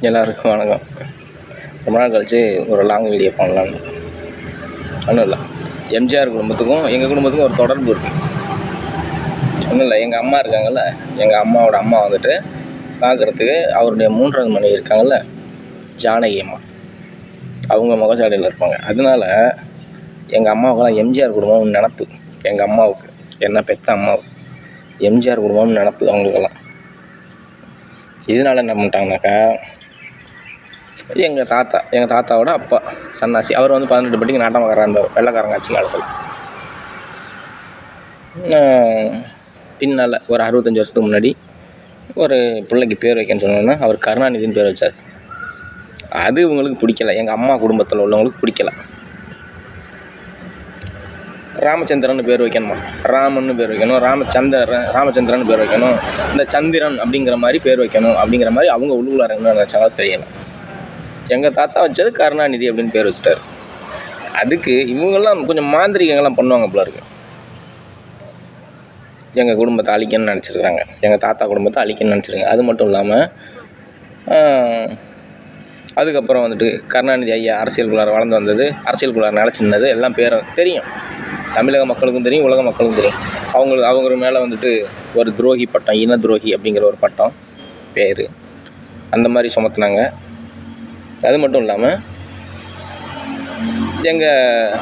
எல்லாருக்கும் வணக்கம். ரொம்ப நாள் கழிச்சு ஒரு லாங் வீடியோ பண்ணலான்னு ஒன்றும் இல்லை. எம்ஜிஆர் குடும்பத்துக்கும் எங்கள் குடும்பத்துக்கும் ஒரு தொடர்பு இருக்குது ஒன்றும் இல்லை. எங்கள் அம்மா இருக்காங்கல்ல எங்கள் அம்மாவோட அம்மா வந்துட்டு பார்க்குறதுக்கு அவருடைய மூன்றாவது மனைவி இருக்காங்கல்ல ஜானகி அம்மா. அவங்க முகசாலையில் இருப்பாங்க. அதனால எங்கள் அம்மாவுக்கெல்லாம் எம்ஜிஆர் குடும்பம்னு நினப்பு. எங்கள் அம்மாவுக்கு. என்ன பெத்த அம்மாவுக்கு எம்ஜிஆர் குடும்பம்னு நினப்பு அவங்களுக்கெல்லாம். இதனால என்ன பண்ணிட்டாங்கனாக்கா எங்கள் தாத்தா எங்கள் தாத்தாவோட அப்பா சன்னாசி. அவர் வந்து பதினெட்டு பட்டிக்கு நாட்டமக்காரா இருந்தார் வெள்ளக்காரங்க ஆட்சி காலத்தில். பின்னால் ஒரு அறுபத்தஞ்சி வருஷத்துக்கு முன்னாடி ஒரு பிள்ளைக்கு பேர் வைக்கன்னு சொன்னோன்னா அவர் கருணாநிதின்னு பேர் வச்சார். அது இவங்களுக்கு பிடிக்கல. எங்கள் அம்மா குடும்பத்தில் உள்ளவங்களுக்கு பிடிக்கல. ராமச்சந்திரன் பேர் வைக்கணுமா? ராமன்னு பேர் வைக்கணும். ராமச்சந்திரன் ராமச்சந்திரன் பேர் வைக்கணும். இந்த சந்திரன் அப்படிங்கிற மாதிரி பேர் வைக்கணும் அப்படிங்கிற மாதிரி அவங்க உள்ளுக்குள்ளார என்ன நினச்சாங்களோ தெரியல. எங்கள் தாத்தா வச்சது கருணாநிதி அப்படின்னு பேர் வச்சுட்டாரு. அதுக்கு இவங்கெல்லாம் கொஞ்சம் மாந்திரிகங்கள்லாம் பண்ணுவாங்க போல இருக்கு. எங்கள் குடும்பத்தை அழிக்கணும்னு நினச்சிருக்காங்க எங்கள் தாத்தா குடும்பத்தை அழிக்கணும்னு நினச்சிருக்காங்க. அது மட்டும் இல்லாமல் அதுக்கப்புறம் வந்துட்டு கருணாநிதி ஐயா அரசியலுக்குள்ளார வளர்ந்து வந்தது அரசியலுக்குள்ளார நிலச்சின்னது எல்லாம் பேர் தெரியும். தமிழக மக்களுக்கும் தெரியும் உலக மக்களுக்கும் தெரியும். அவங்களுக்கு அவங்க மேலே வந்துட்டு ஒரு துரோகி பட்டம் இன துரோகி அப்படிங்கிற ஒரு பட்டம் பேர். அந்த மாதிரி சுமத்துனாங்க. அது மட்டும் இல்லாமல் எங்கள்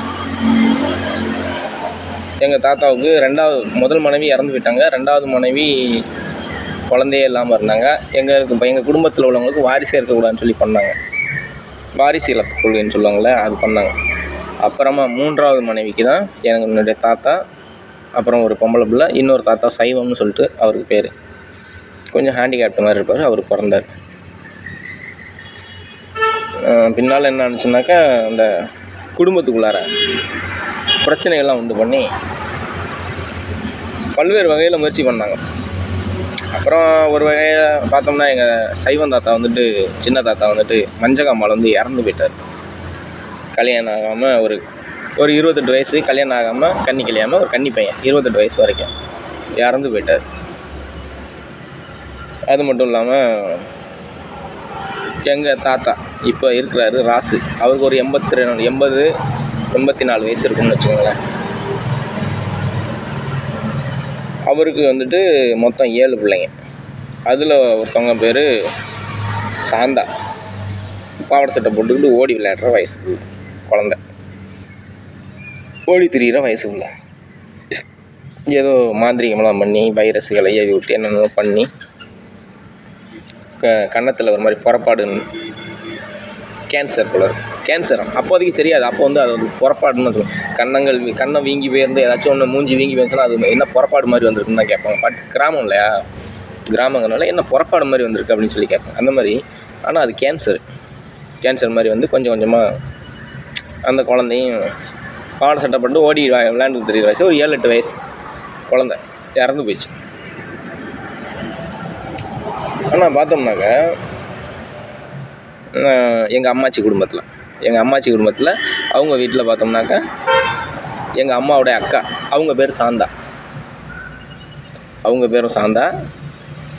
எங்கள் தாத்தாவுக்கு ரெண்டாவது முதல் மனைவி இறந்து போயிட்டாங்க. ரெண்டாவது மனைவி குழந்தையே இல்லாமல் இருந்தாங்க. எங்களுக்கு இப்போ எங்கள் குடும்பத்தில் உள்ளவங்களுக்கு வாரிசே இருக்கக்கூடாதுன்னு சொல்லி பண்ணாங்க. வாரிசு இழப்பு கொள்கைன்னு சொல்லுவாங்கள்ல அது பண்ணாங்க. அப்புறமா மூன்றாவது மனைவிக்கு தான் என்னுடைய தாத்தா அப்புறம் ஒரு பொம்பளை பிள்ளை இன்னொரு தாத்தா சைவம்னு சொல்லிட்டு அவருக்கு பேர். கொஞ்சம் ஹேண்டிகேப்ட் மாதிரி இருப்பார் அவர் பிறந்தார். பின்னால் என்ன ஆனிச்சுனாக்கா அந்த குடும்பத்துக்குள்ளார பிரச்சனைகள்லாம் உண்டு பண்ணி பல்வேறு வகையில் முயற்சி பண்ணாங்க. அப்புறம் ஒரு வகையில் பார்த்தோம்னா எங்கள் சைவம் தாத்தா வந்துட்டு சின்ன தாத்தா வந்துட்டு மஞ்சகாமால் வந்து இறந்து போயிட்டார். கல்யாணம் ஆகாமல் ஒரு ஒரு இருபத்தெட்டு வயசு கல்யாணம் ஆகாமல் கன்னி கல்யாணம் ஒரு கன்னி பையன் இருபத்தெட்டு வயசு வரைக்கும் இறந்து போயிட்டார். அது மட்டும் இல்லாமல் எங்கள் தாத்தா இப்போ இருக்கிறாரு ராசு. அவருக்கு ஒரு எண்பத்தி ரெண்டு எண்பது எண்பத்தி நாலு வயசு இருக்கும்னு வச்சுக்கோங்களேன். அவருக்கு வந்துட்டு மொத்தம் ஏழு பிள்ளைங்க. அதில் ஒருத்தவங்க பேர் சாந்தா. பாவாடை சட்டை போட்டுக்கிட்டு ஓடி விளையாடுற வயசு குழந்த. ஓடி திரிகிற வயசு உள்ள ஏதோ மாந்திரிகமெல்லாம் பண்ணி வைரஸுகளை ஏவி விட்டு என்னென்னமோ பண்ணி கன்னத்தில் ஒரு மாதிரி புறப்பாடு கேன்சர் போல கேன்சர் அப்போதைக்கு தெரியாது. அப்போ வந்து அது ஒரு புறப்பாடுன்னு சொல்லுவோம் கன்னங்கள் கண்ணை வீங்கி போயிருந்து ஏதாச்சும் ஒன்று மூஞ்சி வீங்கி போயிருந்துச்சுன்னா அது என்ன புறப்பாடு மாதிரி வந்திருக்குன்னு தான் கேட்பாங்க. பட் கிராமம் இல்லையா? கிராமங்கள்னால என்ன புறப்பாடு மாதிரி வந்திருக்கு அப்படின்னு சொல்லி கேட்பாங்க. அந்த மாதிரி. ஆனால் அது கேன்சர் கேன்சர் மாதிரி வந்து கொஞ்சம் கொஞ்சமாக அந்த குழந்தையும் பாட சட்டப்பட்டு ஓடி விளையாண்டு தெரியுற வயசு. ஒரு ஏழு எட்டு வயசு குழந்த இறந்து போயிடுச்சு. ஆனால் பார்த்தோம்னாக்க எங்கள் அம்மாச்சி குடும்பத்தில் எங்கள் அம்மாச்சி குடும்பத்தில் அவங்க வீட்டில் பார்த்தோம்னாக்க எங்கள் அம்மாவோடைய அக்கா அவங்க பேர் சாந்தா. அவங்க பேரும் சாந்தா.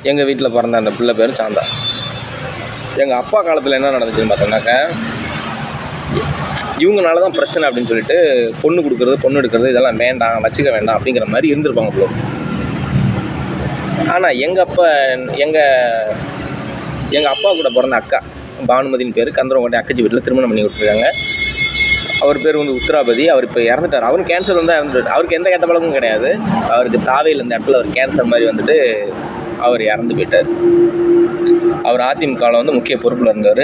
எங்கள் வீட்டில் பிறந்த அந்த பிள்ளை பேரும் சாந்தா. எங்கள் அப்பா காலத்தில் என்ன நடந்துச்சுன்னு பார்த்தோம்னாக்க இவங்கனால தான் பிரச்சனை அப்படின்னு சொல்லிட்டு பொண்ணு கொடுக்குறது பொண்ணு எடுக்கிறது இதெல்லாம் வேண்டாம் வச்சுக்க வேண்டாம் அப்படிங்கிற மாதிரி இருந்திருப்பாங்க போல ஆனால் எங்கள் அப்பா எங்கள் எங்கள் அப்பா கூட பிறந்த அக்கா பானுமதியின் பேர் கந்தரவங்கோட்டை அக்கச்சி வீட்டில் திருமணம் பண்ணி விட்டுருக்காங்க அவர் பேர் வந்து உத்ராபதி அவர் இப்போ இறந்துட்டார். அவரும் கேன்சர் வந்தால் இறந்துட்டார். அவருக்கு எந்த கெட்ட பழக்கமும் கிடையாது. அவருக்கு தாவையில் இந்த இடத்துல அவர் கேன்சர் மாதிரி வந்துட்டு அவர் இறந்து போயிட்டார். அவர் அதிமுகவில் வந்து முக்கிய பொறுப்பில் இருந்தார்.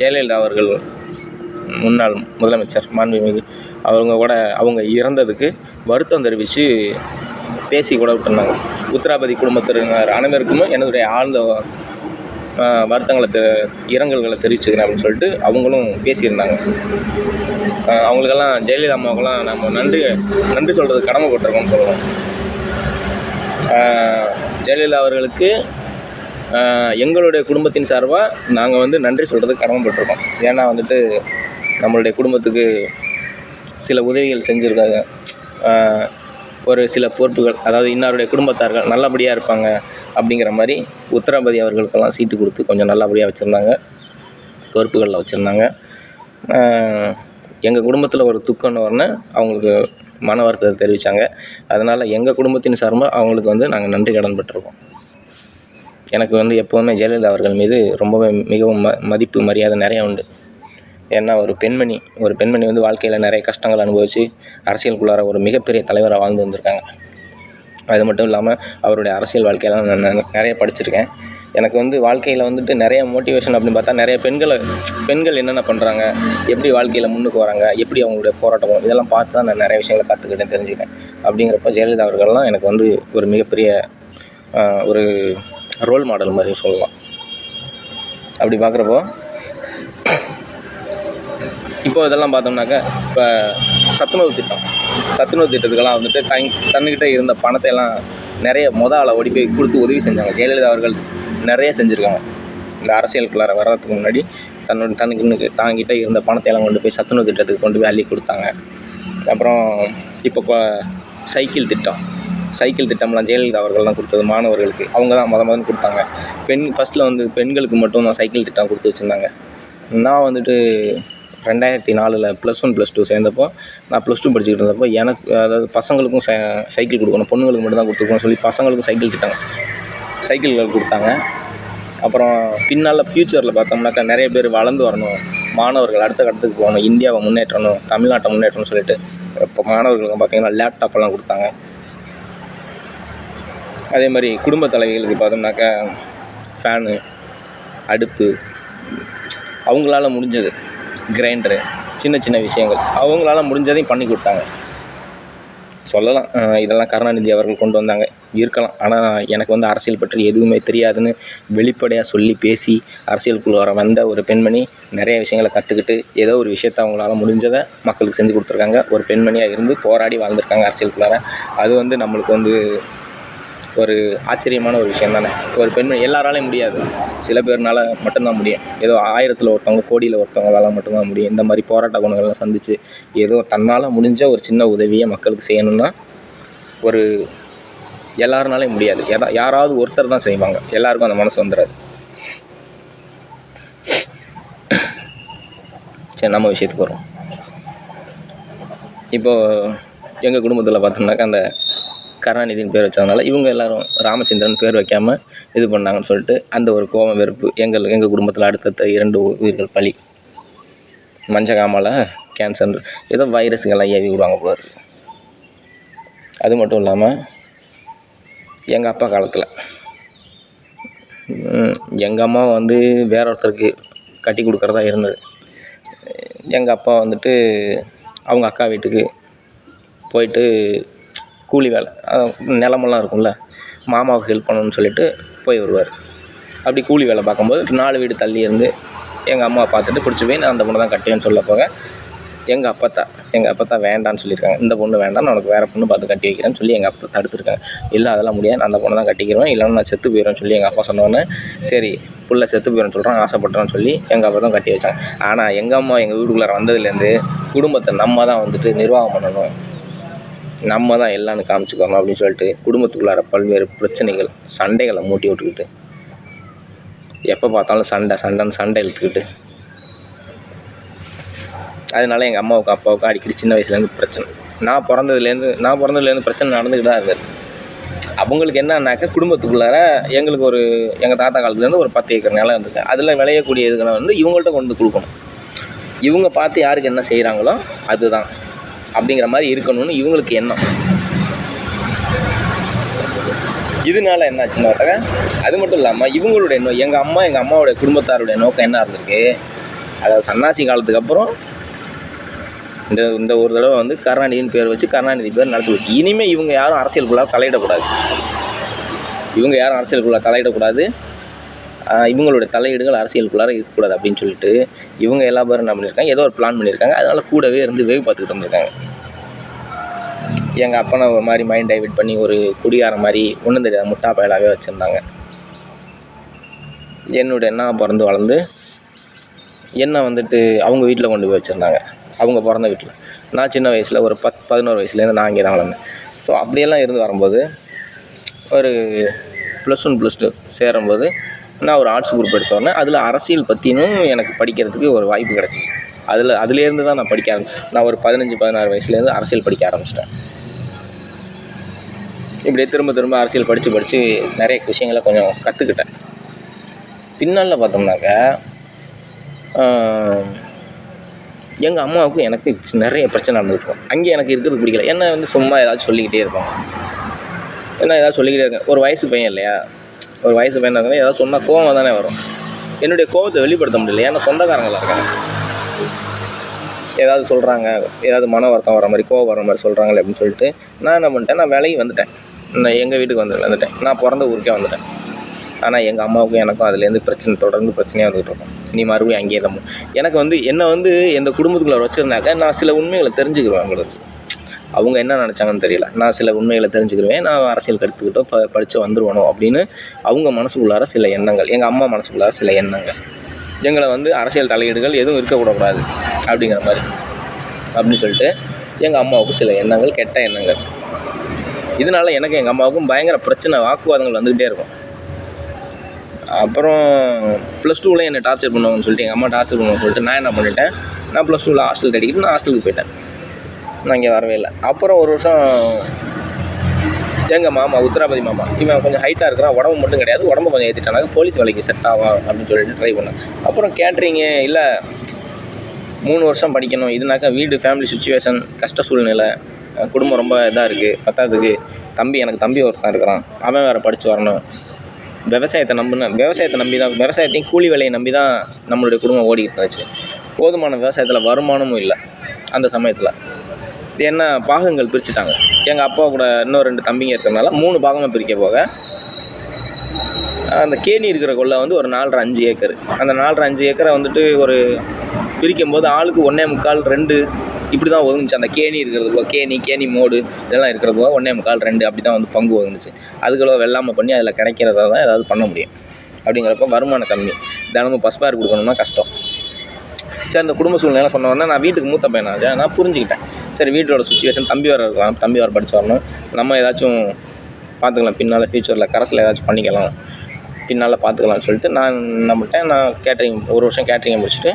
ஜெயலலிதா அவர்கள் முன்னாள் முதலமைச்சர் மாண்புமிகு. அவங்க கூட அவங்க இறந்ததுக்கு வருத்தம் தெரிவித்து பேசி கூட விட்டுருந்தாங்க. உத்தராபதி குடும்பத்தினர் அனைவருக்குமே என்னுடைய ஆழ்ந்த வருத்தங்களை தெ இரங்கல்களை தெரிவிச்சுக்கிறேன் அப்படின்னு சொல்லிட்டு அவங்களும் பேசியிருந்தாங்க. அவங்களுக்கெல்லாம் ஜெயலலிதா அம்மாவுக்கெல்லாம் நம்ம நன்றி நன்றி சொல்கிறது கடமைப்பட்டிருக்கோம்னு சொல்லுவோம். ஜெயலலிதா அவர்களுக்கு எங்களுடைய குடும்பத்தின் சார்பாக நாங்கள் வந்து நன்றி சொல்கிறதுக்கு கடமைப்பட்டிருக்கோம். ஏன்னா வந்துட்டு நம்மளுடைய குடும்பத்துக்கு சில உதவிகள் செஞ்சுருக்காங்க. ஒரு சில பொறுப்புகள் அதாவது இன்னாருடைய குடும்பத்தார்கள் நல்லபடியாக இருப்பாங்க அப்படிங்கிற மாதிரி உத்தரபதி அவர்களுக்கெல்லாம் சீட்டு கொடுத்து கொஞ்சம் நல்லபடியாக வச்சுருந்தாங்க. பொறுப்புகளில் வச்சுருந்தாங்க. எங்கள் குடும்பத்தில் ஒரு துக்கம்னு வரணும் அவங்களுக்கு மன வருத்தத்தை தெரிவித்தாங்க அதனால் எங்கள் குடும்பத்தின் சார்பாக அவங்களுக்கு வந்து நாங்கள் நன்றி கடன் பெற்றிருக்கோம். எனக்கு வந்து எப்போவுமே ஜெயலலிதா அவர்கள் மீது ரொம்பவே மிகவும் ம மதிப்பு மரியாதை நிறையா உண்டு. ஏன்னா ஒரு பெண்மணி ஒரு பெண்மணி வந்து வாழ்க்கையில் நிறைய கஷ்டங்கள் அனுபவித்து அரசியலுக்குள்ளார ஒரு மிகப்பெரிய தலைவராக வாழ்ந்து வந்திருக்காங்க. அது மட்டும் இல்லாமல் அவருடைய அரசியல் வாழ்க்கையெல்லாம் நான் நிறைய படிச்சிருக்கேன். எனக்கு வந்து வாழ்க்கையில் வந்துட்டு நிறைய மோட்டிவேஷன் அப்படின்னு பார்த்தா நிறைய பெண்களை பெண்கள் என்னென்ன பண்ணுறாங்க எப்படி வாழ்க்கையில் முன்னுக்கு வராங்க எப்படி அவங்களுடைய போராட்டம் இதெல்லாம் பார்த்து தான் நான் நிறைய விஷயங்களை கற்றுக்கிட்டேன் தெரிஞ்சுக்கிட்டேன். அப்படிங்கிறப்ப ஜெயலலிதா அவர்கள்லாம் எனக்கு வந்து ஒரு மிகப்பெரிய ஒரு ரோல் மாடல் மாதிரி சொல்லலாம். அப்படி பார்க்குறப்போ இப்போ இதெல்லாம் பார்த்தோம்னாக்கா இப்போ சத்துணவு திட்டம். சத்துணவு திட்டத்துக்கெல்லாம் வந்துட்டு தன் தன்னுக்கிட்ட இருந்த பணத்தை எல்லாம் நிறைய மொத ஆளை ஓடி போய் கொடுத்து உதவி செஞ்சாங்க. ஜெயலலிதா அவர்கள் நிறைய செஞ்சுருக்காங்க. இந்த அரசியலுக்குள்ளார வர்றதுக்கு முன்னாடி தன்னோட தனக்கு தாங்கிட்ட இருந்த பணத்தை எல்லாம் கொண்டு போய் சத்துணவு திட்டத்துக்கு கொண்டு போய் அள்ளி கொடுத்தாங்க. அப்புறம் இப்போ சைக்கிள் திட்டம். சைக்கிள் திட்டம்லாம் ஜெயலலிதா அவர்கள்லாம் கொடுத்தது மாணவர்களுக்கு. அவங்க தான் மொதல் முதல்ல கொடுத்தாங்க. பெண் ஃபஸ்ட்டில் வந்து பெண்களுக்கு மட்டும் தான் சைக்கிள் திட்டம் கொடுத்து வச்சுருந்தாங்க. நான் வந்துட்டு ரெண்டாயிரத்தி நாலில் ப்ளஸ் ஒன் ப்ளஸ் டூ சேர்ந்தப்போ நான் ப்ளஸ் டூ படிச்சுக்கிட்டு இருந்தப்போ எனக்கு அதாவது பசங்களுக்கும் சை சைக்கிள் கொடுக்கணும். பொண்ணுங்களுக்கு மட்டும் தான் கொடுத்துருக்கணும் சொல்லி பசங்களுக்கும் சைக்கிள் திட்டாங்க சைக்கிள்கள் கொடுத்தாங்க. அப்புறம் பின்னால் ஃப்யூச்சரில் பார்த்தோம்னாக்கா நிறைய பேர் வளர்ந்து வரணும். மாணவர்கள் அடுத்த கட்டத்துக்கு போகணும். இந்தியாவை முன்னேற்றணும் தமிழ்நாட்டை முன்னேற்றணும்னு சொல்லிட்டு இப்போ மாணவர்களுக்கு பார்த்திங்கன்னா லேப்டாப்லாம் கொடுத்தாங்க. அதே மாதிரி குடும்ப தலைவிகளுக்கு பார்த்தோம்னாக்கா ஃபேனு அடுப்பு அவங்களால முடிஞ்சது. கிரைண்டரு சின்ன சின்ன விஷயங்கள். அவங்களால முடிஞ்சதையும் பண்ணி கொடுத்தாங்க. சொல்லலாம். இதெல்லாம் கருணாநிதி அவர்கள் கொண்டு வந்தாங்க. இருக்கலாம். ஆனால் எனக்கு வந்து அரசியல் பற்றி எதுவுமே தெரியாதுன்னு வெளிப்படையாக சொல்லி பேசி அரசியலுக்குள்ள வர வந்த ஒரு பெண்மணி நிறைய விஷயங்களை கற்றுக்கிட்டு ஏதோ ஒரு விஷயத்த அவங்களால முடிஞ்சதை மக்களுக்கு செஞ்சு கொடுத்துருக்காங்க. ஒரு பெண்மணியாக இருந்து போராடி வாழ்ந்திருக்காங்க அரசியலுக்குள்ளார அது வந்து நம்மளுக்கு வந்து ஒரு ஆச்சரியமான ஒரு விஷயம் தானே. ஒரு பெண்மணி எல்லாராலையும் முடியாது. சில பேர்னால மட்டும்தான் முடியும். ஏதோ ஆயிரத்தில் ஒருத்தவங்க கோடியில் ஒருத்தவங்களால மட்டும்தான் முடியும். இந்த மாதிரி போராட்ட குணங்கள்லாம் சந்தித்து ஏதோ தன்னால் முடிஞ்ச ஒரு சின்ன உதவியை மக்களுக்கு செய்யணும்னா ஒரு எல்லாருனாலையும் முடியாது. எதா யாராவது ஒருத்தர் தான் செய்வாங்க. எல்லாருக்கும் அந்த மனசு வந்துடாது சரி நம்ம விஷயத்துக்கு வரும் இப்போது எங்கள் குடும்பத்தில் பார்த்தோம்னாக்கா அந்த கருணாநிதின்னு பேர் வச்சதுனால இவங்க எல்லாரும் ராமச்சந்திரன் பேர் வைக்காமல் இது பண்ணாங்கன்னு சொல்லிட்டு அந்த ஒரு கோபம் வெறுப்பு எங்கள் எங்கள் குடும்பத்தில் அடுத்தடுத்த இரண்டு உயிர்கள் பலி. மஞ்சகாமலை கேன்சர் ஏதோ வைரஸுகள்லாம் ஏவி விடுவாங்க போல அது மட்டும் இல்லாமல் எங்கள் அப்பா காலத்தில் எங்கள் அம்மா வந்து வேற ஒருத்தருக்கு கட்டி கொடுக்குறதா இருந்தது. எங்கள் அப்பா வந்துட்டு அவங்க அக்கா வீட்டுக்கு போயிட்டு கூலி வேலை. நிலமெல்லாம் இருக்கும்ல. மாமாவுக்கு ஹெல்ப் பண்ணணும்னு சொல்லிட்டு போய் வருவார். அப்படி கூலி வேலை பார்க்கும்போது நாலு வீடு தள்ளி இருந்து எங்கள் அம்மா பார்த்துட்டு பிடிச்சி போய் நான் அந்த பொண்ணை தான் கட்டியேன்னு சொல்ல போக எங்கள் அப்பத்தா எங்கள் அப்பத்தா வேண்டான்னு சொல்லியிருக்காங்க. இந்த பொண்ணு வேண்டாம் நான் உனக்கு வேறு பொண்ணு பார்த்து கட்டி வைக்கிறேன்னு சொல்லி எங்கள் அப்பா தடுத்துருக்காங்க. இல்லை அதெல்லாம் முடியாது. நான் அந்த பொண்ணை தான் கட்டிக்கிறேன். இல்லைன்னா நான் செத்து போயிடுவேன்னு சொல்லி எங்கள் அப்பா சொன்னோன்னே சரி புள்ள செத்து போயிடுன்னு சொல்கிறான் ஆசைப்பட்றேன்னு சொல்லி எங்கள் அப்பா தான் கட்டி வச்சாங்க. ஆனால் எங்கள் அம்மா எங்கள் வீட்டுக்குள்ளார வந்ததுலேருந்து குடும்பத்தை நம்ம தான் வந்துட்டு நிர்வாகம் பண்ணணும். நம்ம தான் எல்லாம்னு காமிச்சுக்கோங்க அப்படின்னு சொல்லிட்டு குடும்பத்துக்குள்ளார பல்வேறு பிரச்சனைகள் சண்டைகளை மூட்டி விட்டுக்கிட்டு எப்போ பார்த்தாலும் சண்டை சண்டைன்னு சண்டை இழுத்துக்கிட்டு. அதனால எங்கள் அம்மாவுக்கும் அப்பாவுக்கும் அடிக்கடி சின்ன வயசுலேருந்து பிரச்சனை. நான் பிறந்ததுலேருந்து நான் பிறந்ததுலேருந்து பிரச்சனை நடந்துக்கிட்டு தான் இருக்குது அவங்களுக்கு என்னன்னாக்கா குடும்பத்துக்குள்ளார எங்களுக்கு ஒரு எங்கள் தாத்தா காலத்துலேருந்து ஒரு பத்து ஏக்கர் நிலம் இருந்தது அதில் விளையக்கூடிய இதுகளை வந்து இவங்கள்ட்ட கொண்டு கொடுக்கணும். இவங்க பார்த்து யாருக்கு என்ன செய்கிறாங்களோ அதுதான். அப்படிங்கிற மாதிரி இருக்கணும்னு இவங்களுக்கு எண்ணம். இதனால என்னாச்சுன்னு பார்த்தாக்க அது மட்டும் இல்லாமல் இவங்களுடைய நோ எங்கள் அம்மா எங்கள் அம்மாவுடைய குடும்பத்தாருடைய நோக்கம் என்ன இருந்திருக்கு? அதாவது சன்னாசி காலத்துக்கு அப்புறம் இந்த இந்த ஒரு தடவை வந்து கருணாநிதினு பேர் வச்சு கருணாநிதி பேர் நினச்சி இனிமேல் இவங்க யாரும் அரசியலுக்குள்ளார தலையிடக்கூடாது. இவங்க யாரும் அரசியலுக்குள்ளே தலையிடக்கூடாது. இவங்களோட இவங்களுடைய தலையீடுகள் அரசியலுக்குள்ளார இருக்கக்கூடாது அப்படின்னு சொல்லிட்டு இவங்க எல்லா பேரும் என்ன பண்ணியிருக்காங்க? ஏதோ ஒரு பிளான் பண்ணியிருக்காங்க. அதனால் கூடவே இருந்து வேவு பார்த்துக்கிட்டு வந்திருக்காங்க. எங்கள் அப்பனை ஒரு மாதிரி மைண்ட் டைவெர்ட் பண்ணி ஒரு குடியார மாதிரி ஒன்றும் தெரியாத முட்டா பயலாகவே வச்சுருந்தாங்க. என்னுடைய அண்ணா பிறந்து வளர்ந்து என்னை வந்துட்டு அவங்க வீட்டில் கொண்டு போய் வச்சுருந்தாங்க. அவங்க பிறந்த வீட்டில். நான் சின்ன வயசில் ஒரு பத் பதினோரு வயசுலேருந்து நான் இங்கே தான் வளர்ந்தேன். ஸோ அப்படியெல்லாம் இருந்து வரும்போது ஒரு ப்ளஸ் ஒன் ப்ளஸ் டூ சேரும்போது நான் ஒரு ஆர்ட்ஸ் குரூப் எடுத்தோடனே அதில் அரசியல் பற்றினும் எனக்கு படிக்கிறதுக்கு ஒரு வாய்ப்பு கிடச்சிச்சு. அதில் அதுலேருந்து தான் நான் படிக்க ஆரம்பிச்சேன் நான் ஒரு பதினஞ்சு பதினாறு வயசுலேருந்து அரசியல் படிக்க ஆரம்பிச்சிட்டேன். இப்படியே திரும்ப திரும்ப அரசியல் படித்து படித்து நிறைய விஷயங்களை கொஞ்சம் கற்றுக்கிட்டேன் பின்னால் பார்த்தோம்னாக்க எங்கள் அம்மாவுக்கும் எனக்கு நிறைய பிரச்சனை நடந்துகிட்டு இருக்கும். அங்கே எனக்கு இருக்கிறது பிடிக்கல. என்ன வந்து சும்மா ஏதாச்சும் சொல்லிக்கிட்டே இருப்பாங்க. என்ன ஏதாவது சொல்லிக்கிட்டே இருக்கேன் ஒரு வயசு பையன் இல்லையா? ஒரு வயசு பையனாக இருந்தாலும் ஏதாவது சொன்னால் கோவம் தானே வரும். என்னுடைய கோவத்தை வெளிப்படுத்த முடியல. ஏன்னா சொந்தக்காரங்களாக இருக்காங்க. ஏதாவது சொல்கிறாங்க ஏதாவது மன வருத்தம் வர மாதிரி கோவம் வர மாதிரி சொல்கிறாங்களே அப்படின்னு சொல்லிட்டு நான் என்ன பண்ணிட்டேன்? நான் வேலைக்கு வந்துட்டேன். நான் எங்கள் வீட்டுக்கு வந்து வந்துட்டேன் நான் பிறந்த ஊருக்கே வந்துட்டேன். ஆனால் எங்கள் அம்மாவுக்கும் எனக்கும் அதுலேருந்து பிரச்சனை தொடர்ந்து பிரச்சனையாக வந்துகிட்டு இருக்கும். நீ மறுபடியும் அங்கேயே தான் எனக்கு வந்து என்னை வந்து எந்த குடும்பத்துக்குள்ள வச்சுருந்தாக்க நான் சில உண்மைகளை தெரிஞ்சுக்கிறேன் உங்களுக்கு அவங்க என்ன நினச்சாங்கன்னு தெரியல. நான் சில உண்மைகளை தெரிஞ்சுக்கிடுவேன் நான் அரசியல் கற்றுக்கிட்டோ ப படித்து வந்துடுவணும் அப்படின்னு அவங்க மனசுக்குள்ளார சில எண்ணங்கள் எங்கள் அம்மா மனசுக்குள்ளார சில எண்ணங்கள். எங்களை வந்து அரசியல் தலையீடுகள் எதுவும் இருக்கக்கூடாது அப்படிங்கிற மாதிரி அப்படின்னு சொல்லிட்டு எங்கள் அம்மாவுக்கு சில எண்ணங்கள் கெட்ட எண்ணங்கள். இதனால எனக்கு எங்கள் அம்மாவுக்கும் பயங்கர பிரச்சனை வாக்குவாதங்கள் வந்துக்கிட்டே இருக்கும். அப்புறம் ப்ளஸ் டூவில் என்னை டார்ச்சர் பண்ணுவாங்கன்னு சொல்லிட்டு எங்கள் அம்மா டார்ச்சர் பண்ணுவாங்கன்னு சொல்லிட்டு நான் என்ன பண்ணிட்டேன்? நான் ப்ளஸ் டூவில் ஹாஸ்டல் தேடிக்கிட்டு நான் ஹாஸ்டலுக்கு போயிட்டேன். நான் இங்கே வரவே இல்லை. அப்புறம் ஒரு வருஷம் எங்கள் மாமா உத்தராபதி மாமா இவன் கொஞ்சம் ஹைட்டாக இருக்கிறான் உடம்பு மட்டும் கிடையாது உடம்பு கொஞ்சம் ஏற்றிட்டானாங்க போலீஸ் வேலைக்கு செட் ஆகும் அப்படின்னு சொல்லிட்டு ட்ரை பண்ணேன். அப்புறம் கேட்ரிங்கு இல்லை மூணு வருஷம் படிக்கணும். இதுனாக்கா வீடு ஃபேமிலி சுச்சுவேஷன் கஷ்ட சூழ்நிலை குடும்பம் ரொம்ப இதாக இருக்குது பத்தாததுக்கு. தம்பி எனக்கு தம்பி ஒருத்தன் இருக்கிறான். அவன் வேறு படித்து வரணும். விவசாயத்தை நம்பின விவசாயத்தை நம்பி தான் விவசாயத்தையும் கூலி வேலையை நம்பி தான் நம்மளுடைய குடும்பம் ஓடிக்கிட்டு இருந்துச்சு. போதுமான விவசாயத்தில் வருமானமும் இல்லை அந்த சமயத்தில். என்ன பாகங்கள் பிரிச்சுட்டாங்க. எங்கள் அப்பா கூட இன்னும் ரெண்டு தம்பிங்க இருக்கிறனால மூணு பாகமாக பிரிக்க போக. அந்த கேணி இருக்கிற கொள்ளை வந்து ஒரு நாலரை அஞ்சு ஏக்கர். அந்த நாலரை அஞ்சு ஏக்கரை வந்துட்டு ஒரு பிரிக்கும் போது ஆளுக்கு ஒன்றே முக்கால் ரெண்டு இப்படி தான் ஒதுங்குச்சு. அந்த கேணி இருக்கிறது போக கேணி கேணி மோடு இதெல்லாம் இருக்கிறது போக ஒன்றே முக்கால் ரெண்டு அப்படி தான் வந்து பங்கு ஒதுங்குச்சு. அதுக்குள்ள வெள்ளாமை பண்ணி அதில் கிடைக்கிறதா தான் ஏதாவது பண்ண முடியும். அப்படிங்கிறப்ப வருமானம் கம்மி. தினமும் பஸ்பார் கொடுக்கணும்னா கஷ்டம். சரி அந்த குடும்ப சூழ்நிலை சொன்ன நான் வீட்டுக்கு மூத்த பையனாச்சா நான் புரிஞ்சுக்கிட்டேன். சரி வீட்டோட சுச்சுவேஷன் தம்பி வர இருக்கலாம் தம்பி வர படிச்சு வரணும். நம்ம ஏதாச்சும் பார்த்துக்கலாம் பின்னால் ஃப்யூச்சரில் கரஸில் ஏதாச்சும் பண்ணிக்கலாம் பின்னால் பார்த்துக்கலாம்னு சொல்லிட்டு நான் என்ன பண்ணிட்டேன் நான் கேட்ரிங் ஒரு வருஷம் கேட்ரிங்கை முடிச்சுட்டு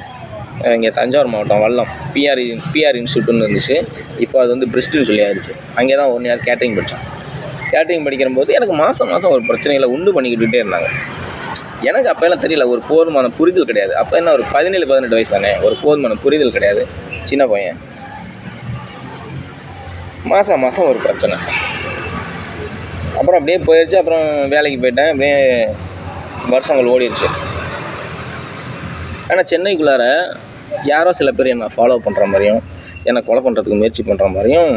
இங்கே தஞ்சாவூர் மாவட்டம் வல்லம் பிஆர் பிஆர் இன்ஸ்டியூட்னு இருந்துச்சு. இப்போ அது வந்து பிரிஸ்டின்னு சொல்லி ஆயிடுச்சு. அங்கே தான் ஒன் இயர் கேட்ரிங் படித்தேன் கேட்ரிங் படிக்கிறபோது எனக்கு மாதம் மாதம் ஒரு பிரச்சனைகளை உண்டு பண்ணிக்கிட்டுகிட்டே இருந்தாங்க. எனக்கு அப்போல்லாம் தெரியல ஒரு போதுமான புரிதல் கிடையாது. அப்போ என்ன ஒரு பதினேழு பதினெட்டு வயசு தானே ஒரு போதுமான புரிதல் கிடையாது. சின்ன பையன். மாதம் மாதம் ஒரு பிரச்சனை. அப்புறம் அப்படியே போயிடுச்சு அப்புறம் வேலைக்கு போயிட்டேன். அப்படியே வருஷங்கள் ஓடிடுச்சு ஆனால் சென்னைக்குள்ளார யாரோ சில பேர் என்னை ஃபாலோ பண்ணுற மாதிரியும் என்னை கொலை பண்ணுறதுக்கு முயற்சி பண்ணுற மாதிரியும்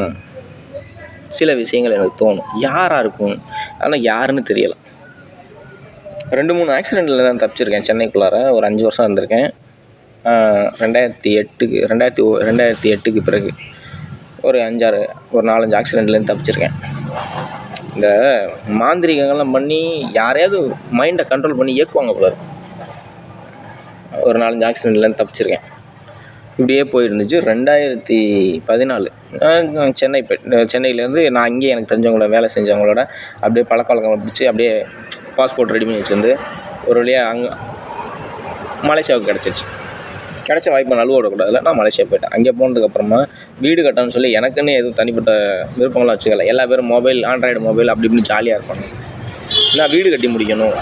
சில விஷயங்கள் எனக்கு தோணும். யாராக இருக்கும்? ஆனால் யாருன்னு தெரியலை. ரெண்டு மூணு ஆக்சிடெண்ட்டில் தான் தப்பிச்சிருக்கேன். சென்னைக்குள்ளார ஒரு அஞ்சு வருஷம் இருந்திருக்கேன். ரெண்டாயிரத்தி எட்டுக்கு ரெண்டாயிரத்தி ரெண்டாயிரத்தி எட்டுக்கு பிறகு ஒரு அஞ்சாறு ஒரு நாலஞ்சு ஆக்சிடெண்ட்லேருந்து தப்பிச்சிருக்கேன். இந்த மாந்திரிகங்கள்லாம் பண்ணி யாரையாவது மைண்டை கண்ட்ரோல் பண்ணி இயக்குவாங்க போல ஒரு நாலஞ்சு ஆக்சிடெண்ட்லேருந்து தப்பிச்சிருக்கேன். இப்படியே போயிருந்துச்சு. ரெண்டாயிரத்தி பதினாலு சென்னை போய் சென்னையிலேருந்து நான் அங்கேயே எனக்கு தெரிஞ்சவங்களோட வேலை செஞ்சவங்களோட அப்படியே பழக்க வழக்கம் பிடிச்சி அப்படியே பாஸ்போர்ட் ரெடி பண்ணி வச்சுருந்து ஒரு வழியாக அங்கே மலேசியாவுக்கு கிடச்சிருச்சு. கிடைச்ச வாய்ப்பை நழுவ விடக்கூடாதுல நான் மலேசியா போயிட்டேன். அங்கே போனதுக்கப்புறமா வீடு கட்டணும்னு சொல்லி எனக்குன்னு எதுவும் தனிப்பட்ட விருப்பங்கள்லாம் வச்சுக்கல. எல்லா பேரும் மொபைல் ஆண்ட்ராய்டு மொபைல் அப்படி இப்படின்னு ஜாலியாக இருப்பாங்க. நான் வீடு கட்டி முடிக்கணும்.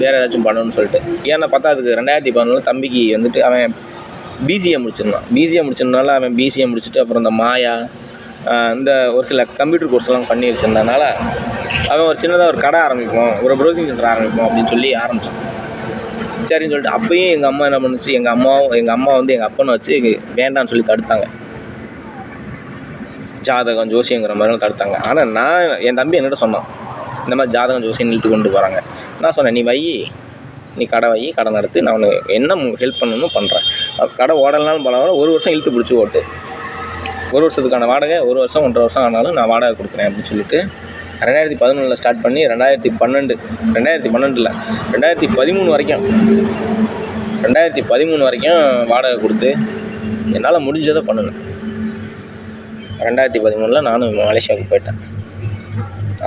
வேறு ஏதாச்சும் பண்ணணும்னு சொல்லிட்டு. ஏன்னா அதுக்கு ரெண்டாயிரத்தி பதினொன்று தம்பிக்கு வந்துட்டு அவன் பிசிஏ முடிச்சிருந்தான். பிசிஏ முடிச்சதுனால அவன் பிசிஏ முடிச்சுட்டு அப்புறம் இந்த மாயா இந்த ஒரு சில கம்ப்யூட்டர் கோர்ஸ்லாம் பண்ணி வச்சிருந்தனால அவன் ஒரு சின்னதாக ஒரு கடை ஆரம்பிப்போம் ஒரு ப்ரௌசிங் சென்டர் ஆரம்பிப்போம் அப்படின்னு சொல்லி ஆரம்பித்தான் சரின்னு சொல்லிட்டு அப்பயும் எங்கள் அம்மா என்ன பண்ணுச்சு எங்கள் அம்மாவும் எங்கள் அம்மா வந்து எங்கள் அப்பனை வச்சு வேண்டாம்னு சொல்லி தடுத்தாங்க. ஜாதகம் ஜோசியங்கிற மாதிரிலாம் தடுத்தாங்க. ஆனால் நான் என் தம்பி என்கிட்ட சொன்னான் இந்த மாதிரி ஜாதகம் ஜோசியம் இழுத்து கொண்டு போகிறாங்க நான் சொன்னேன் நீ வை நீ கடை வை கடை நடத்து நான் உனக்கு என்ன ஹெல்ப் பண்ணணுமோ பண்ணுறேன் கடை ஓடலனாலும் பரவாயில்ல ஒரு வருஷம் இழுத்து பிடிச்சி ஓட்டு. ஒரு வருஷத்துக்கான வாடகை ஒரு வருஷம் ஒன்றரை வருஷம் ஆனாலும் நான் வாடகை கொடுக்குறேன் அப்படின்னு சொல்லிட்டு ரெண்டாயிரத்தி பதினொன்றில் ஸ்டார்ட் பண்ணி ரெண்டாயிரத்தி பன்னெண்டு ரெண்டாயிரத்தி பன்னெண்டில் ரெண்டாயிரத்தி பதிமூணு வரைக்கும் ரெண்டாயிரத்தி பதிமூணு வரைக்கும் வாடகை கொடுத்து என்னால் முடிஞ்சதை பண்ணணும் ரெண்டாயிரத்தி பதிமூணில் நானும் மலேசியாவுக்கு போயிட்டேன்.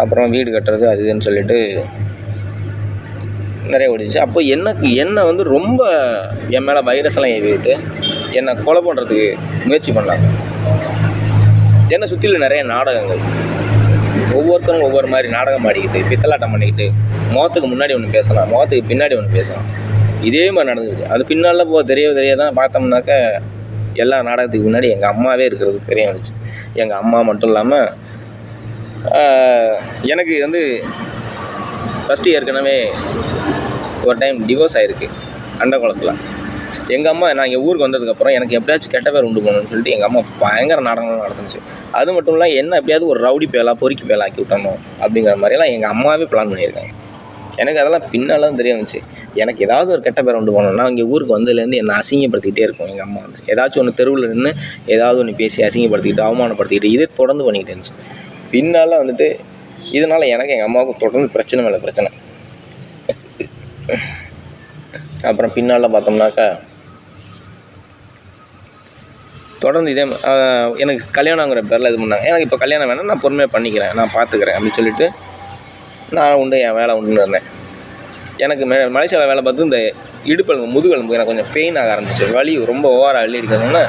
அப்புறம் வீடு கட்டுறது அது இதுன்னு சொல்லிட்டு நிறைய ஓடிச்சு அப்போ எனக்கு என்னை வந்து ரொம்ப என் மேலே வைரஸ்லாம் ஏவிட்டு என்னை கொலை பண்ணுறதுக்கு முயற்சி பண்ணாங்க. என்னை சுற்றிலும் நிறைய நாடகங்கள். ஒவ்வொருத்தரும் ஒவ்வொரு மாதிரி நாடகம் ஆடிக்கிட்டு பித்தலாட்டம் பண்ணிக்கிட்டு முகத்துக்கு முன்னாடி ஒன்று பேசலாம் முகத்துக்கு பின்னாடி ஒன்று பேசலாம். இதே மாதிரி நடந்துச்சு அது பின்னால் போக தெரிய தெரிய தான் பார்த்தோம்னாக்க எல்லா நாடகத்துக்கு முன்னாடி எங்கள் அம்மாவே இருக்கிறது தெரிய வந்துச்சு. எங்கள் அம்மா மட்டும் இல்லாமல் எனக்கு வந்து ஃபஸ்ட்டு ஏற்கனவே ஒரு டைம் டிவோர்ஸ் ஆகிருக்கு அண்டகுளத்தில். எங்கள் அம்மா நான் இங்கே ஊருக்கு வந்ததுக்கப்புறம் எனக்கு எப்படியாச்சும் கெட்ட பேர் உண்டு பண்ணணும்னு சொல்லிட்டு எங்கள் அம்மா பயங்கர நாடகம் நடந்துச்சு. அது மட்டும் இல்லை என்ன எப்படியாவது ஒரு ரவுடி பேலாக பொறுக்கி பேலா ஆக்கி விட்டணும் அப்படிங்கிற மாதிரிலாம் எங்கள் அம்மாவே பிளான் பண்ணியிருக்காங்க. எனக்கு அதெல்லாம் பின்னால் தான் தெரிய வந்துச்சு. எனக்கு ஏதாவது ஒரு கெட்ட பேர் உண்டு பண்ணணும்னா இங்கே ஊருக்கு வந்ததுலேருந்து என்னை அசிங்கப்படுத்திக்கிட்டே இருக்கும் எங்கள் அம்மா வந்து. ஏதாச்சும் ஒன்று தெருவில் நின்று ஏதாவது ஒன்று பேசி அசிங்கப்படுத்திக்கிட்டு அவமானப்படுத்திக்கிட்டு இதே தொடர்ந்து பண்ணிக்கிட்டு இருந்துச்சு. பின்னால் வந்துட்டு இதனால் எனக்கு எங்கள் அம்மாவுக்கு தொடர்ந்து பிரச்சனை மேலே பிரச்சனை. அப்புறம் பின்னால் பார்த்தோம்னாக்கா தொடர்ந்து இதே எனக்கு கல்யாணங்கிற பேரில் இது பண்ணாங்க. எனக்கு இப்போ கல்யாணம் வேணால் நான் பொறுமையாக பண்ணிக்கிறேன் நான் பார்த்துக்கிறேன் அப்படின்னு சொல்லிட்டு நான் உண்டு என் வேலை உண்டுன்னு இருந்தேன். எனக்கு மே மலேசியாவில் வேலை பார்த்து இந்த இடுப்பெலும்பு முதுகெலும்பு எனக்கு கொஞ்சம் பெயின் ஆக ஆரம்பிச்சு. வலி ரொம்ப ஓவராக அள்ளி இருக்கிறதுனால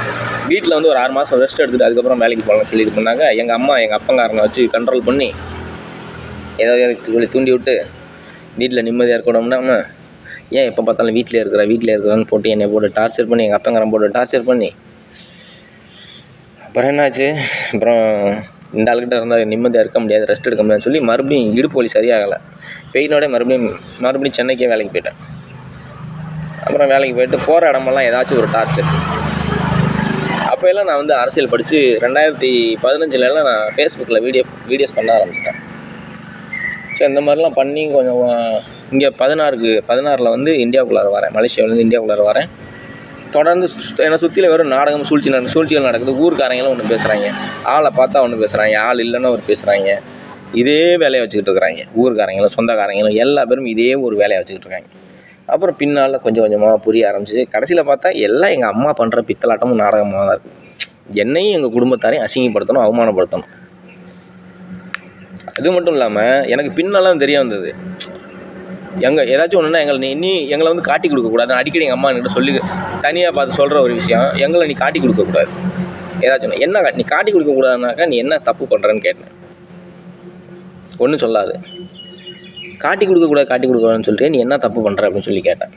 வீட்டில் வந்து ஒரு ஆறு மாதம் ரெஸ்ட் எடுத்துகிட்டு அதுக்கப்புறம் வேலைக்கு போகலாம்னு சொல்லி இது பண்ணாங்க எங்கள் அம்மா எங்கள் அப்பங்காரனை வச்சு கண்ட்ரோல் பண்ணி ஏதாவது சொல்லி தூண்டி விட்டு வீட்டில் நிம்மதியாக இருக்கணும்னா ஏன் எப்போ பார்த்தாலும் வீட்டிலே இருக்கிற வீட்டில் இருக்கிறான்னு போட்டு என்னை போட்டு டார்ச்சர் பண்ணி எங்கள் அப்பங்காரன் போட்டு டார்ச்சர் பண்ணி. அப்புறம் என்னாச்சு? அப்புறம் இந்த ஆளுக்கிட்ட இருந்தால் நிம்மதியாக இருக்க முடியாது ரெஸ்ட் எடுக்க முடியாதுன்னு சொல்லி மறுபடியும் இடுப்பு வலி சரியாகலை. பெயினோட மறுபடியும் மறுபடியும் சென்னைக்கே வேலைக்கு போயிட்டேன். அப்புறம் வேலைக்கு போயிட்டு போகிற இடமெல்லாம் ஏதாச்சும் ஒரு டார்ச்சர் அப்போ எல்லாம் நான் வந்து அரசியல் படித்து ரெண்டாயிரத்தி பதினஞ்சுலலாம் நான் ஃபேஸ்புக்கில் வீடியோ வீடியோஸ் பண்ண ஆரம்பிச்சிட்டேன். சரி இந்த மாதிரிலாம் பண்ணி கொஞ்சம் இங்கே பதினாறுக்கு பதினாறில் வந்து இந்தியாவுக்குள்ளார வரேன். மலேசியாவிலேருந்து இந்தியாவுக்குள்ளார வரேன். தொடர்ந்து என்னை சுற்றியில் வெறும் நாடகம் சூழ்ச்சி நட சூழ்ச்சிகள் நடக்குது. ஊருக்காரங்களும் ஒன்று பேசுகிறாங்க ஆளை பார்த்தா ஒன்று பேசுகிறாங்க ஆள் இல்லைன்னா ஒரு பேசுகிறாங்க இதே வேலையை வச்சுக்கிட்டு இருக்கிறாங்க. ஊருக்காரங்களும் சொந்தக்காரங்களும் எல்லா பேரும் இதே ஒரு வேலையை வச்சுக்கிட்டு இருக்காங்க. அப்புறம் பின்னால் கொஞ்சம் கொஞ்சமாக புரிய ஆரம்பிச்சு கடைசியில் பார்த்தா எல்லாம் எங்கள் அம்மா பண்ணுற பித்தலாட்டமும் நாடகமாக தான் இருக்குது என்னையும் எங்கள் குடும்பத்தாரையும் அசிங்கப்படுத்தணும் அவமானப்படுத்தணும். அது மட்டும் இல்லாமல் எனக்கு பின்னெல்லாம் தெரிய வந்தது. எங்கள் ஏதாச்சும் ஒன்றுனா எங்களை நீ நீ எங்களை வந்து காட்டி கொடுக்கக்கூடாது அடிக்கடி எங்கள் அம்மா என்கிட்ட சொல்லி தனியாக பார்த்து சொல்கிற ஒரு விஷயம். எங்களை நீ காட்டி கொடுக்கக்கூடாது ஏதாச்சும் என்ன நீ காட்டி கொடுக்கக்கூடாதுனாக்கா நீ என்ன தப்பு பண்ணுறேன்னு கேட்டேன். ஒன்றும் சொல்லாது. காட்டி கொடுக்கக்கூடாது காட்டி கொடுக்கக்கூடாதுன்னு சொல்லிட்டு நீ என்ன தப்பு பண்ணுற அப்படின்னு சொல்லி கேட்டேன்.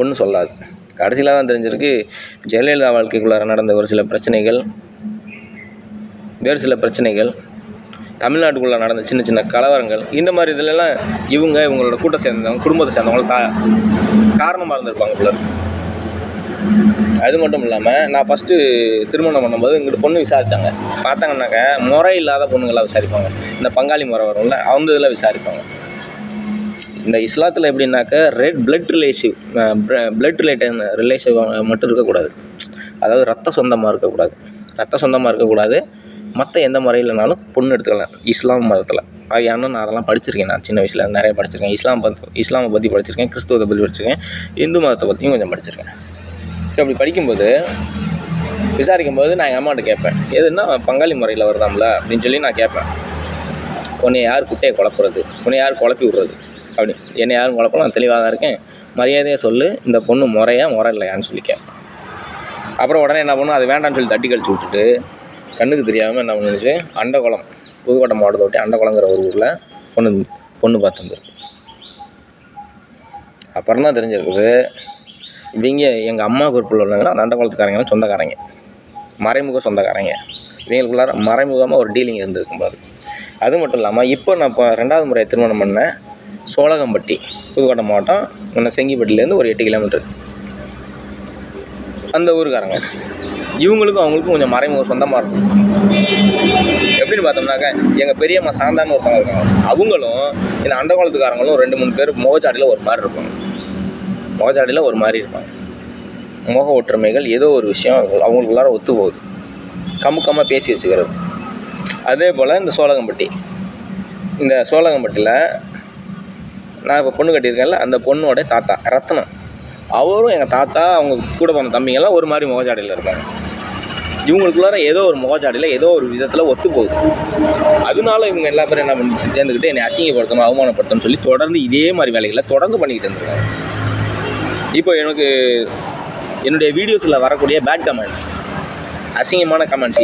ஒன்றும் சொல்லாது. கடைசியில் தான் தெரிஞ்சிருக்கு ஜெயலலிதா வாழ்க்கைக்குள்ளார நடந்த ஒரு சில பிரச்சனைகள் வேறு சில பிரச்சனைகள் தமிழ்நாட்டுக்குள்ளே நடந்த சின்ன சின்ன கலவரங்கள் இந்த மாதிரி இதுலலாம் இவங்க இவங்களோட கூட்டம் சேர்ந்தவங்க குடும்பத்தை சேர்ந்தவங்க தா காரணமாக இருந்திருப்பாங்க போல அது மட்டும் இல்லாமல் நான் ஃபஸ்ட்டு திருமணம் பண்ணும்போது எங்கிட்ட பொண்ணு விசாரித்தாங்க பார்த்தாங்கன்னாக்க முறை இல்லாத பொண்ணுங்களாம் விசாரிப்பாங்க. இந்த பங்காளி முறை வரும்ல அவங்க இதில் விசாரிப்பாங்க. இந்த இஸ்லாத்தில் எப்படின்னாக்க red blood relative blood related relation மட்டும் இருக்கக்கூடாது. அதாவது ரத்த சொந்தமாக இருக்கக்கூடாது. ரத்த சொந்தமாக இருக்கக்கூடாது. மற்ற எந்த முறையிலனாலும் பொண்ணு எடுத்துக்கலாம். இஸ்லாம் மதத்தில். ஏன்னா நான் அதெல்லாம் படிச்சிருக்கேன். நான் சின்ன வயசில் நிறைய படிச்சிருக்கேன். இஸ்லாம் பத்தி இஸ்லாமை பற்றி படிச்சிருக்கேன். கிறிஸ்துவத்தை பற்றி படிச்சிருக்கேன். இந்து மதத்தை பற்றியும் கொஞ்சம் படிச்சிருக்கேன். அப்படி படிக்கும்போது விசாரிக்கும்போது நான் எங்கள் அம்மாட்ட கேட்பேன். எதுன்னா பங்காளி முறையில் வருதாம்ல? அப்படின்னு சொல்லி நான் கேட்பேன். உன்னை யார் குட்டையை குழப்புறது? உன்னை யார் குழப்பி விட்றது? அப்படி. என்னை யாரும் குழப்பம் நான் தெளிவாக தான் இருக்கேன். மரியாதையாக சொல்லு. இந்த பொண்ணு முறையாக முறை இல்லையான்னு சொல்லி கேட்பேன். அப்புறம் உடனே என்ன பண்ணும் அது வேண்டாம்னு சொல்லி தட்டி கழிச்சு விட்டுட்டு கண்ணுக்கு தெரியாமல் என்ன பண்ணுச்சு அண்டகுளம் புதுக்கோட்டை மாவட்டத்தை ஒட்டி அண்டகுளங்கிற ஒரு ஊரில் பொண்ணு பொண்ணு பார்த்துருந்துருக்கு அப்புறம் தான் தெரிஞ்சிருக்குது இவங்க எங்கள் அம்மா குரூப்பில் உள்ளவங்க அந்த அண்டகுளத்துக்காரங்க சொந்தக்காரங்க. மறைமுக சொந்தக்காரங்க. இவங்களுக்குள்ளார மறைமுகமாக ஒரு டீலிங் இருந்திருக்கும் போது அது மட்டும் இல்லாமல் இப்போ நான் இப்போ ரெண்டாவது முறை திருமணம் பண்ணேன் சோழகம்பட்டி புதுக்கோட்டை மாவட்டம் முன்ன செங்கிப்பட்டிலேருந்து ஒரு எட்டு கிலோமீட்டர் அந்த ஊருக்காரங்க. இவங்களுக்கும் அவங்களுக்கும் கொஞ்சம் மறைமுக சொந்தமாக இருக்கும். எப்படின்னு பார்த்தோம்னாக்க எங்கள் பெரியம்மா சாந்தான்னு ஒருத்தவங்க இருக்காங்க. அவங்களும் இந்த அண்டகோலத்துக்காரங்களும் ரெண்டு மூணு பேர் முகச்சாடியில் ஒரு மாதிரி இருப்பாங்க. முகச்சாடியில் ஒரு மாதிரி இருப்பாங்க. முக ஒற்றுமைகள் ஏதோ ஒரு விஷயம் அவங்களுக்குள்ளார ஒத்து போகுது. கமுக்கமாக பேசி வச்சுக்கிறது. அதே போல் இந்த சோழகம்பட்டி. இந்த சோழகம்பட்டியில் நான் இப்போ பொண்ணு கட்டியிருக்கேன்ல அந்த பொண்ணோட தாத்தா ரத்னம். அவரும் எங்கள் தாத்தா அவங்க கூட போன தம்பிங்கெல்லாம் ஒரு மாதிரி முகச்சாடையில் இருக்காங்க இவங்களுக்குள்ளார ஏதோ ஒரு முகச்சாடியில் ஏதோ ஒரு விதத்தில் ஒத்து போகுது. அதனால இவங்க எல்லா பேரும் என்ன பண்ணி சேர்ந்துக்கிட்டு என்னை அசிங்கப்படுத்தணும் அவமானப்படுத்தணும்னு சொல்லி தொடர்ந்து இதே மாதிரி வேலைகளை தொடர்ந்து பண்ணிக்கிட்டு இருந்திருக்காங்க. இப்போ எனக்கு என்னுடைய வீடியோஸில் வரக்கூடிய பேட் கமெண்ட்ஸ் அசிங்கமான கமெண்ட்ஸ்